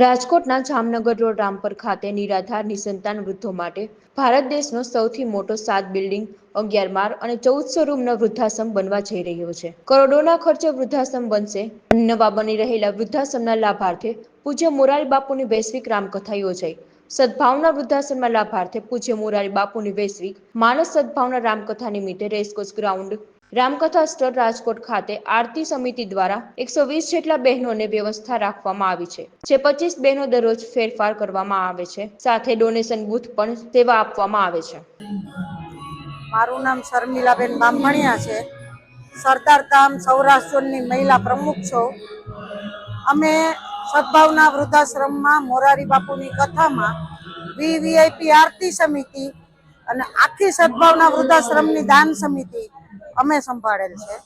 રાજકોટના જામનગર રોડ રામપર ખાતે નિરાધાર નિસંતાન વૃદ્ધો માટે ભારત દેશનો સૌથી મોટો સાત બિલ્ડિંગ, અગિયાર માર અને ચૌદસો રૂમનો વૃદ્ધાશ્રમ બનવા જઈ રહ્યો છે. કરોડોના ખર્ચે વૃદ્ધાશ્રમ બનશે. નવા બની રહેલા વૃદ્ધાશ્રમના લાભાર્થે પૂજ્ય મોરારી બાપુની વૈશ્વિક રામકથા યોજાઈ. સદભાવના વૃદ્ધાશ્રમના લાભાર્થે પૂજ્ય મોરારી બાપુની વૈશ્વિક માનસ સદભાવના રામકથા નિમિત્તે racecourse ground Ramkatha store Rajkot ખાતે આરતી સમિતિ દ્વારા એકસો વીસ જેટલા બહેનોને વ્યવસ્થા રાખવામાં આવી છે, જે પચીસ બહેનો દરરોજ ફેરફાર કરવામાં આવે છે. સાથે ડોનેશન બૂથ પણ સેવા આપવામાં આવે છે. મારું નામ શર્મિલાબેન બામણિયા છે. સરદાર ધામ સૌરાષ્ટ્રની મહિલા પ્રમુખ છું. અમે સદભાવના વૃદ્ધાશ્રમમાં મોરારી બાપુની કથામાં વીવીઆઈપી આરતી સમિતિ અને આખી સદભાવના વૃદ્ધાશ્રમની દાન સમિતિ અમે સંભાળેલ છે.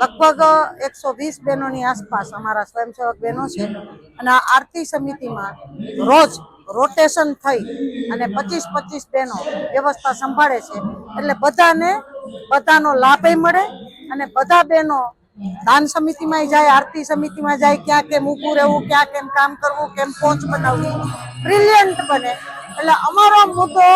લગભગ એકસો વીસ બહેનોની આસપાસ અમારા સ્વયંસેવક બહેનો છે અને આ આરતી સમિતિમાં રોજ રોટેશન થઈ અને પચીસ પચીસ બહેનો વ્યવસ્થા સંભાળે છે. એટલે બધાને બધાનો લાભય મળે અને બધા બહેનો દાન સમિતિમાં જાય, આરતી સમિતિમાં જાય, ક્યાં કેમ ઊભું રહેવું, ક્યાં કેમ કામ કરવું, કેમ પહોંચ બનાવવી બ્રિલિયન્ટ બને. એટલે અમારો મુદ્દો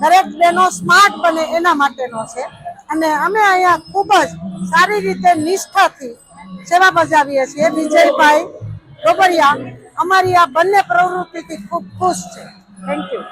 દરેક બહેનો સ્માર્ટ બને એના માટેનો છે. અને અમે અહીંયા ખૂબ જ સારી રીતે નિષ્ઠાથી સેવા બજાવીએ છીએ. વિજયભાઈ ડોબરિયા અમારી આ બંને પ્રવૃત્તિથી ખૂબ ખુશ છે. Thank you